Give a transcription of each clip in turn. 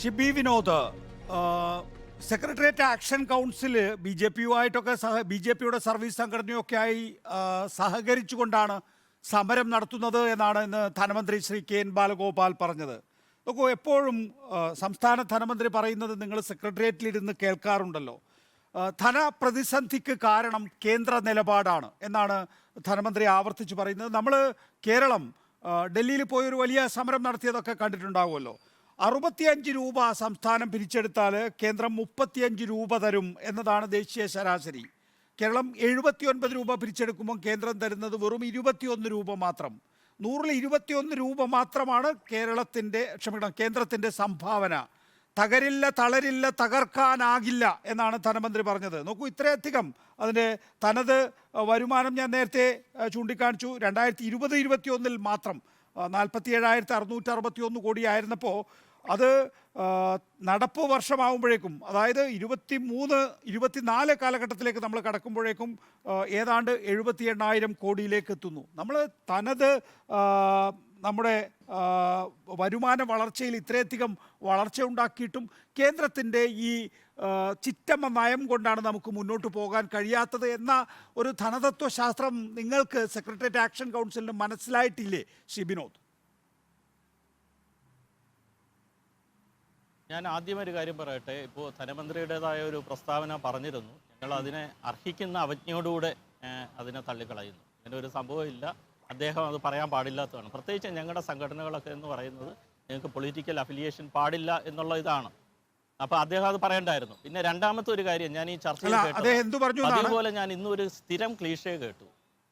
Shibi Vinod secretariat action council B J പിയുമായിട്ടൊക്കെ സഹ B J പിയുടെ service സംഘടനയൊക്കെ ആയി ആ, സഹകരിച്ചുകൊണ്ടാണ് സമരം നടത്തുന്നത് എന്നാണ് ഇന്ന് ധനമന്ത്രി ശ്രീ കെ എൻ ബാലഗോപാൽ പറഞ്ഞത്. നോക്കൂ എപ്പോഴും സംസ്ഥാന ധനമന്ത്രി പറയുന്നത് നിങ്ങൾ സെക്രട്ടേറിയറ്റിലിരുന്ന് കേൾക്കാറുണ്ടല്ലോ. ധനപ്രതിസന്ധിക്ക് കാരണം കേന്ദ്ര നിലപാടാണ് എന്നാണ് ധനമന്ത്രി ആവർത്തിച്ച് പറയുന്നത്. നമ്മൾ കേരളം ഡൽഹിയിൽ പോയൊരു വലിയ സമരം നടത്തിയതൊക്കെ കണ്ടിട്ടുണ്ടാവുമല്ലോ. അറുപത്തിയഞ്ച് രൂപ സംസ്ഥാനം പിരിച്ചെടുത്താൽ കേന്ദ്രം മുപ്പത്തിയഞ്ച് രൂപ തരും എന്നതാണ് ദേശീയ ശരാശരി. കേരളം എഴുപത്തിയൊൻപത് രൂപ പിരിച്ചെടുക്കുമ്പോൾ കേന്ദ്രം തരുന്നത് വെറും ഇരുപത്തിയൊന്ന് രൂപ മാത്രം. നൂറിൽ ഇരുപത്തിയൊന്ന് രൂപ മാത്രമാണ് കേരളത്തിന്റെ ക്ഷമിക്കണം കേന്ദ്രത്തിന്റെ സംഭാവന. തകരില്ല തളരില്ല തകർക്കാനാകില്ല എന്നാണ് ധനമന്ത്രി പറഞ്ഞത്. നോക്കൂ ഇത്രയധികം അതിന്റെ തനത് വരുമാനം ഞാൻ നേരത്തെ ചൂണ്ടിക്കാണിച്ചു. രണ്ടായിരത്തി ഇരുപത് ഇരുപത്തിയൊന്നിൽ മാത്രം നാൽപ്പത്തി ഏഴായിരത്തി അറുന്നൂറ്റി അറുപത്തി ഒന്ന് കോടിയായിരുന്നപ്പോൾ അത് നടപ്പ് വർഷമാകുമ്പോഴേക്കും അതായത് ഇരുപത്തി മൂന്ന് ഇരുപത്തിനാല് കാലഘട്ടത്തിലേക്ക് നമ്മൾ കടക്കുമ്പോഴേക്കും ഏതാണ്ട് എഴുപത്തി എണ്ണായിരം കോടിയിലേക്ക് എത്തുന്നു. നമ്മൾ തനത് നമ്മുടെ വരുമാന വളർച്ചയിൽ ഇത്രയധികം വളർച്ച ഉണ്ടാക്കിയിട്ടും കേന്ദ്രത്തിന്റെ ഈ ചിറ്റമ്മ നയം കൊണ്ടാണ് നമുക്ക് മുന്നോട്ട് പോകാൻ കഴിയാത്തത് എന്ന ഒരു ധനതത്വശാസ്ത്രം നിങ്ങൾക്ക് സെക്രട്ടേറിയറ്റ് ആക്ഷൻ കൗൺസിലിന് മനസ്സിലായിട്ടില്ലേ വിനോദ്? ഞാൻ ആദ്യം ഒരു കാര്യം പറയട്ടെ. ഇപ്പോൾ ധനമന്ത്രിയുടേതായ ഒരു പ്രസ്താവന പറഞ്ഞിരുന്നു. ഞങ്ങൾ അതിനെ അർഹിക്കുന്ന അവജ്ഞയോടുകൂടെ ഏഹ്, അതിനെ തള്ളിക്കളയുന്നു. അങ്ങനെ ഒരു സംഭവമില്ല. അദ്ദേഹം അത് പറയാൻ പാടില്ലാത്തതാണ്. പ്രത്യേകിച്ച് ഞങ്ങളുടെ സംഘടനകളൊക്കെ എന്ന് പറയുന്നത് ഞങ്ങൾക്ക് പൊളിറ്റിക്കൽ അഫിലിയേഷൻ പാടില്ല എന്നുള്ള ഇതാണ്. അപ്പോൾ അദ്ദേഹം അത് പറയണ്ടായിരുന്നു. പിന്നെ രണ്ടാമത്തെ ഒരു കാര്യം ഞാൻ ഈ ചർച്ചയിൽ കേട്ടു അതുപോലെ ഞാൻ ഇന്നൊരു സ്ഥിരം ക്ലീഷേ കേട്ടു.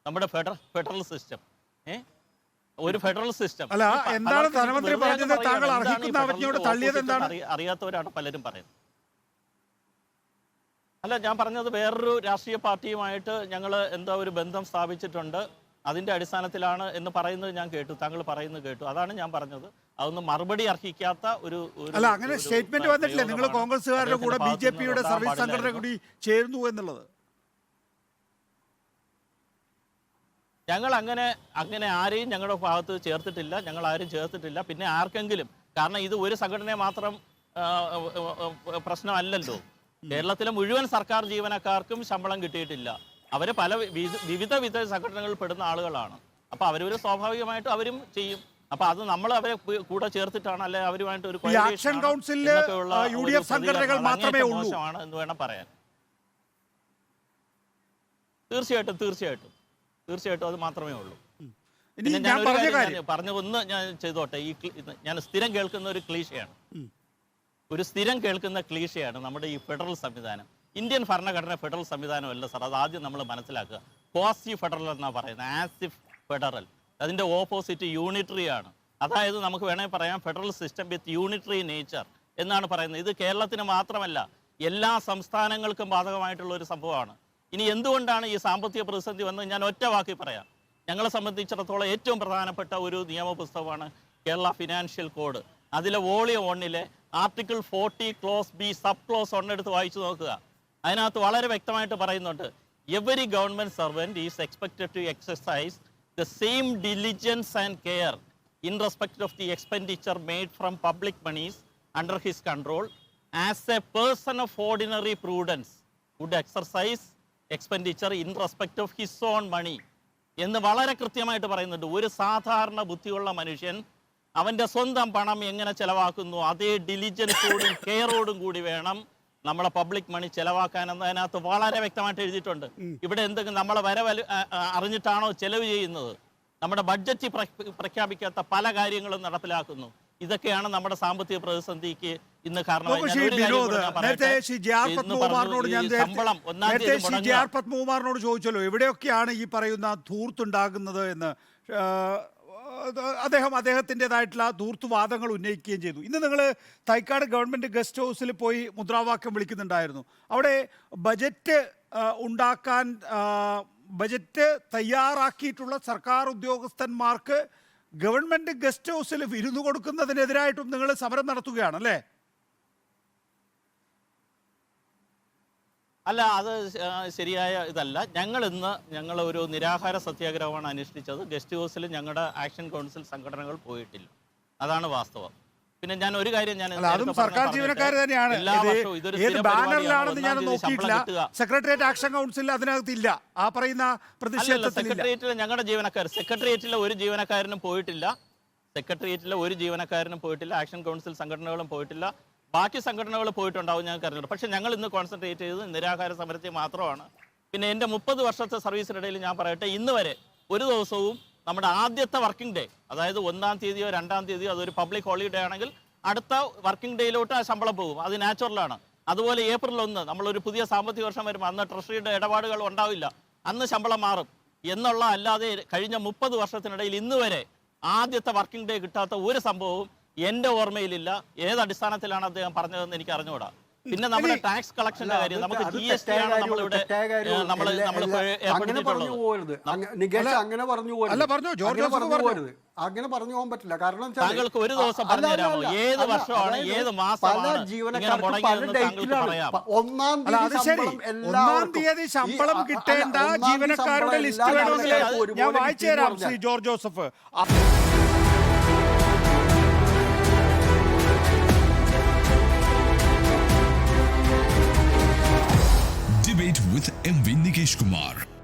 നമ്മുടെ ഫെഡറൽ ഫെഡറൽ സിസ്റ്റം. ഏ ഒരു ഫെഡറൽ സിസ്റ്റം. അല്ല, എന്താണ് ധനമന്ത്രി പറഞ്ഞത്? താങ്കൾ അർഹിക്കുന്ന അവജ്ഞയോട് തള്ളിയത് എന്താണ്? അറിയ- അറിയാത്തവരാണ് പലരും പറയുന്നത്. അല്ല ഞാൻ പറഞ്ഞത് വേറൊരു രാഷ്ട്രീയ പാർട്ടിയുമായിട്ട് ഞങ്ങൾ എന്താ ഒരു ബന്ധം സ്ഥാപിച്ചിട്ടുണ്ട്. അതിന്റെ അടിസ്ഥാനത്തിലാണ് എന്ന് പറയുന്നത് ഞാൻ കേട്ടു. താങ്കൾ പറയുന്നത് കേട്ടു. അതാണ് ഞാൻ പറഞ്ഞത്. അതൊന്നും മറുപടി അർഹിക്കാത്ത ഒരു അല്ല അങ്ങനെ സ്റ്റേറ്റ്മെന്റ് വന്നിട്ടില്ലേ? നിങ്ങൾ. കോൺഗ്രസ്സുകാരുടെ കൂടെ ബി ജെ പിയുടെ സർവീസ് സംഘടന കൂടി ചേരുന്നു എന്നുള്ളത്. ഞങ്ങൾ അങ്ങനെ അങ്ങനെ ആരെയും ഞങ്ങളുടെ ഭാഗത്ത് ചേർത്തിട്ടില്ല ഞങ്ങൾ ആരും ചേർത്തിട്ടില്ല. പിന്നെ ആർക്കെങ്കിലും കാരണം ഇത് ഒരു സംഘടനയെ മാത്രം പ്രശ്നമല്ലല്ലോ. കേരളത്തിലെ മുഴുവൻ സർക്കാർ ജീവനക്കാർക്കും ശമ്പളം കിട്ടിയിട്ടില്ല. അവർ പല വിവിധ വിവിധ വിധ സംഘടനകളിൽ പെടുന്ന ആളുകളാണ്. അപ്പോൾ അവരൊരു സ്വാഭാവികമായിട്ട് അവരും ചെയ്യും. അപ്പൊ അത് നമ്മൾ അവരെ കൂടെ ചേർത്തിട്ടാണ് അല്ലെ അവരുമായിട്ട് ഒരു ആക്ഷൻ കൗൺസിലിൽ കൗൺസിലിൽ, യു ഡി എഫ് സംഘടനകൾ മാത്രമേ ഉള്ളൂ. എന്ന് വേണം പറയാൻ. തീർച്ചയായിട്ടും തീർച്ചയായിട്ടും. തീർച്ചയായിട്ടും അത് മാത്രമേ ഉള്ളൂ. പിന്നെ ഞാൻ പറഞ്ഞ കാര്യം ഒന്ന് ഞാൻ ചെയ്തോട്ടെ. ഈ ഞാൻ സ്ഥിരം കേൾക്കുന്ന ഒരു ക്ലീശയാണ്. ഒരു സ്ഥിരം കേൾക്കുന്ന ക്ലീശയാണ് നമ്മുടെ ഈ ഫെഡറൽ സംവിധാനം. ഇന്ത്യൻ ഭരണഘടന ഫെഡറൽ സംവിധാനമല്ല സാർ. അത് ആദ്യം നമ്മൾ മനസ്സിലാക്കുക. ക്വാസി ഫെഡറൽ എന്നാണ് പറയുന്നത്. As if federal. അതിന്റെ ഓപ്പോസിറ്റ് യൂണിറ്ററി ആണ്. അതായത് നമുക്ക് വേണമെങ്കിൽ പറയാം federal system with unitary nature എന്നാണ് പറയുന്നത്. ഇത് കേരളത്തിന് മാത്രമല്ല എല്ലാ സംസ്ഥാനങ്ങൾക്കും ബാധകമായിട്ടുള്ള ഒരു സംഭവമാണ്. ഇനി എന്തുകൊണ്ടാണ് ഈ സാമ്പത്തിക പ്രതിസന്ധി വന്നത്? ഞാൻ ഒറ്റ വാക്കി പറയാം. ഞങ്ങളെ സംബന്ധിച്ചിടത്തോളം ഏറ്റവും പ്രധാനപ്പെട്ട ഒരു നിയമപുസ്തകമാണ് കേരള ഫിനാൻഷ്യൽ കോഡ്. അതിലെ വോളിയം ഒന്നിലെ article forty clause B sub clause ഒന്നെടുത്ത് വായിച്ചു നോക്കുക. അതിനകത്ത് വളരെ വ്യക്തമായിട്ട് പറയുന്നുണ്ട് every government servant is expected to exercise the same diligence and care in respect of the expenditure made from public moneys under his control as a person of ordinary prudence would exercise expenditure in respect of his own money എന്ന് വളരെ കൃത്യമായിട്ട് പറയുന്നുണ്ട്. ഒരു സാധാരണ ബുദ്ധിയുള്ള മനുഷ്യൻ അവന്റെ സ്വന്തം പണം എങ്ങനെ ചിലവാക്കുന്നു? അതേ ഡിലിജൻസോടും കെയറോടും കൂടി വേണം നമ്മളെ പബ്ലിക് മണി ചിലവാക്കാൻ എന്നതിനകത്ത് വളരെ വ്യക്തമായിട്ട് എഴുതിയിട്ടുണ്ട്. ഇവിടെ എന്തെങ്കിലും നമ്മളെ വരെ ആ, ആ, അറിഞ്ഞിട്ടാണോ ചെലവ് ചെയ്യുന്നത്? നമ്മുടെ ബഡ്ജറ്റ് പ്രഖ്യാപിക്കാത്ത പല കാര്യങ്ങളും നടപ്പിലാക്കുന്നു. ഇതൊക്കെയാണ് നമ്മുടെ സാമ്പത്തിക പ്രതിസന്ധിക്ക് ഇന്ന് കാരണം നോക്കൂ ഒരു കാര്യം വിനോദ് കൂടെ ഞാൻ നേരത്തെ പറയട്ടെ. ശ്രീ ജെ ആർ ഇന്ന് ഞാൻ ഈ നേരത്തെ ശമ്പളം ഒന്നാം നേരത്തെ തീയതി ശ്രീ ആർ പത്മകുമാറിനോട് ചോദിച്ചല്ലോ എവിടെയൊക്കെയാണ് ഈ പറയുന്ന ധൂർത്തുണ്ടാകുന്നത് എന്ന്. അദ്ദേഹം അദ്ദേഹത്തിന്റെതായിട്ടുള്ള ധൂർത്തുവാദങ്ങൾ ഉന്നയിക്കുകയും ചെയ്തു. ഇന്ന് നിങ്ങൾ തൈക്കാട് ഗവൺമെന്റ് ഗസ്റ്റ് ഹൗസിൽ പോയി മുദ്രാവാക്യം വിളിക്കുന്നുണ്ടായിരുന്നു. അവിടെ ബജറ്റ് ഉണ്ടാക്കാൻ ബജറ്റ് തയ്യാറാക്കിയിട്ടുള്ള സർക്കാർ ഉദ്യോഗസ്ഥന്മാർക്ക് ഗവൺമെന്റ് ഗസ്റ്റ് ഹൗസിൽ വിരുന്നു കൊടുക്കുന്നതിനെതിരായിട്ടും നിങ്ങൾ സമരം നടത്തുകയാണ് അല്ലേ അത് ശരിയായ ഇതല്ല. ഞങ്ങൾ ഇന്ന് ഞങ്ങൾ ഒരു നിരാഹാര സത്യാഗ്രഹമാണ് അനുഷ്ഠിച്ചത്. ഗസ്റ്റ് ഹൗസിൽ ഞങ്ങളുടെ ആക്ഷൻ കൗൺസിൽ സംഘടനകൾ പോയിട്ടില്ല. അതാണ് വാസ്തവം. പിന്നെ ഞാൻ ഒരു കാര്യം ഞാൻ അതും സർക്കാർ ജീവനക്കാർ തന്നെയാണ്. ഏത് ബാനറിലാണെന്ന് ഞാൻ നോക്കിയിട്ടില്ല. സെക്രട്ടേറിയറ്റ് ആക്ഷൻ കൗൺസിൽ അതിനകത്തില്ല. ആ പറയുന്ന സെക്രട്ടേറിയറ്റിലെ ഞങ്ങളുടെ ജീവനക്കാർ സെക്രട്ടേറിയറ്റിലെ ഒരു ജീവനക്കാരനും പോയിട്ടില്ല. സെക്രട്ടേറിയറ്റിലെ ഒരു ജീവനക്കാരനും പോയിട്ടില്ല. ആക്ഷൻ കൗൺസിൽ സംഘടനകളും പോയിട്ടില്ല. ബാക്കി സംഘടനകൾ പോയിട്ടുണ്ടാവും ഞങ്ങൾക്ക് അറിഞ്ഞില്ല പക്ഷേ ഞങ്ങൾ ഇന്ന് കോൺസെൻട്രേറ്റ് ചെയ്തത് നിരാഹാര സമരത്തിൽ മാത്രമാണ്. പിന്നെ എന്റെ മുപ്പത് വർഷത്തെ സർവീസിനിടയിൽ ഞാൻ പറയട്ടെ ഇന്ന് വരെ ഒരു ദിവസവും നമ്മുടെ ആദ്യത്തെ വർക്കിംഗ് ഡേ അതായത് ഒന്നാം തീയതിയോ രണ്ടാം തീയതിയോ അതൊരു പബ്ലിക് ഹോളിഡേ ആണെങ്കിൽ അടുത്ത വർക്കിംഗ് ഡേയിലോട്ട് ആ ശമ്പളം പോകും. അത് നാച്ചുറലാണ് അതുപോലെ ഏപ്രിൽ ഒന്ന് നമ്മളൊരു പുതിയ സാമ്പത്തിക വർഷം വരുമ്പോൾ അന്ന് ട്രഷറിയുടെ ഇടപാടുകൾ ഉണ്ടാവില്ല. അന്ന് ശമ്പളം മാറും. എന്നുള്ള അല്ലാതെ കഴിഞ്ഞ മുപ്പത് വർഷത്തിനിടയിൽ ഇന്ന് വരെ ആദ്യത്തെ വർക്കിംഗ് ഡേ കിട്ടാത്ത ഒരു സംഭവവും എന്റെ ഓർമ്മയിലില്ല. ഏത് അടിസ്ഥാനത്തിലാണ് അദ്ദേഹം പറഞ്ഞതെന്ന് എനിക്ക് അറിഞ്ഞുകൂടാ. പിന്നെ നമ്മുടെ ടാക്സ് കളക്ഷന്റെ കാര്യം നമുക്ക് ജി എസ് ടി ആണ് നമ്മളിവിടെ നമ്മൾ നമ്മൾ അങ്ങനെ പറഞ്ഞു പോകരുത്. അല്ല- അങ്ങനെ പറഞ്ഞു പോകരുത്. ജോർജ് പറഞ്ഞു. അങ്ങനെ പറഞ്ഞു പോകാൻ പറ്റില്ല. കാരണം താങ്കൾക്ക് ഒരു ദിവസം പറഞ്ഞു തരാമോ? ഏത് വർഷമാണ്, ഏത് മാസമാണ് ഒന്നാം തീയതി ശമ്പളം ഒന്നാം തീയതി ശമ്പളം കിട്ടേണ്ട ജീവനക്കാരുടെ ലിസ്റ്റ് വേണമെങ്കിൽ ഞാൻ വായിച്ചു തരാം Shri George Joseph. with MV Nikesh Kumar.